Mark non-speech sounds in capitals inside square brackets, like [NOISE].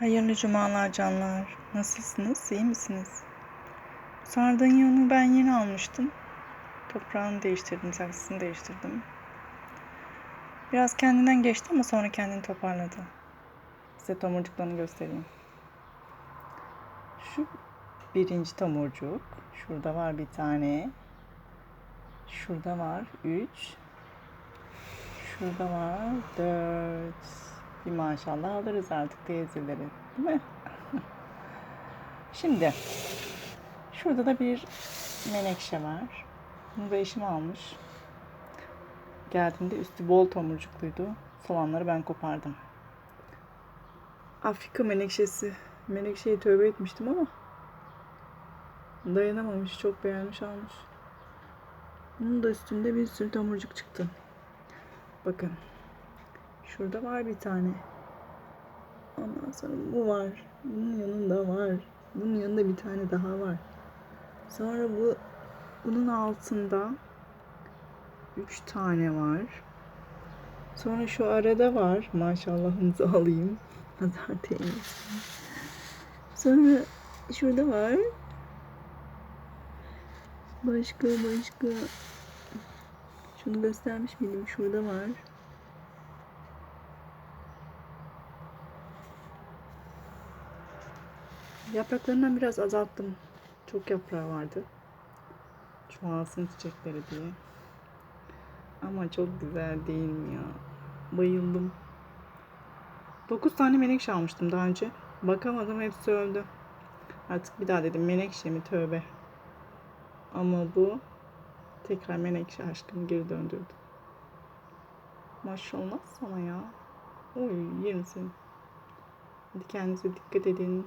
Hayırlı cumalar canlar. Nasılsınız? İyi misiniz? Sardanya'nı ben yeni almıştım. Toprağını değiştirdim, saksısını değiştirdim. Biraz kendinden geçti ama sonra kendini toparladı. Size tomurcuklarını göstereyim. Şu birinci tomurcuk. Şurada var bir tane. Şurada var üç. Şurada var dört. Bir maşallah alırız artık teyzeleri. Değil mi? Şimdi şurada da bir menekşe var. Bunu da eşim almış. Geldiğimde üstü bol tomurcukluydu. Soğanları ben kopardım. Afrika menekşesi. Menekşeyi tövbe etmiştim ama dayanamamış. Çok beğenmiş almış. Bunun da üstünde bir sürü tomurcuk çıktı. Bakın. Şurada var bir tane. Ondan sonra bu var. Bunun yanında var. Bunun yanında bir tane daha var. Sonra bu bunun altında üç tane var. Sonra şu arada var. Maşallahınızı [LAUGHS] alayım. Nazar değmesin. Sonra şurada var. Başka başka. Şunu göstermiş miydim? Şurada var. Yapraklarından biraz azalttım. Çok yaprağı vardı. Çoğalsın çiçekleri diye. Ama çok güzel değil mi ya? Bayıldım. 9 tane menekşe almıştım daha önce. Bakamadım hepsi öldü. Artık bir daha dedim menekşe mi tövbe. Ama bu tekrar menekşe aşkımı geri döndürdü. Maşallah sana ya. Oy yerim seni. Hadi kendinize dikkat edin.